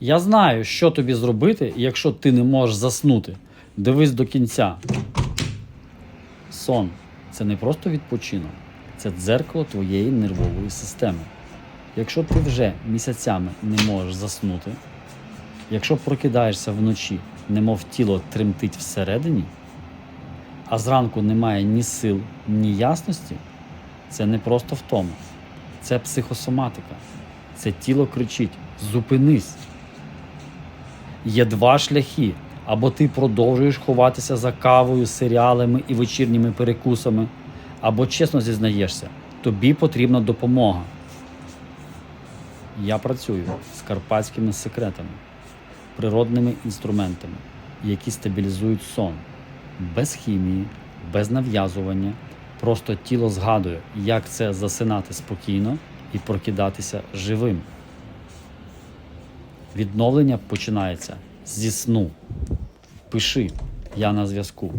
Я знаю, що тобі зробити, якщо ти не можеш заснути. Дивись до кінця. Сон це не просто відпочинок, це дзеркало твоєї нервової системи. Якщо ти вже місяцями не можеш заснути, якщо прокидаєшся вночі, немов тіло тремтить всередині, а зранку немає ні сил, ні ясності, це не просто втома, це психосоматика. Це тіло кричить: зупинись. Є два шляхи. Або ти продовжуєш ховатися за кавою, серіалами і вечірніми перекусами, або чесно зізнаєшся, тобі потрібна допомога. Я працюю з карпатськими секретами, природними інструментами, які стабілізують сон без хімії, без нав'язування. Просто тіло згадує, як це засинати спокійно і прокидатися живим. Відновлення починається зі сну. Пиши, я на зв'язку.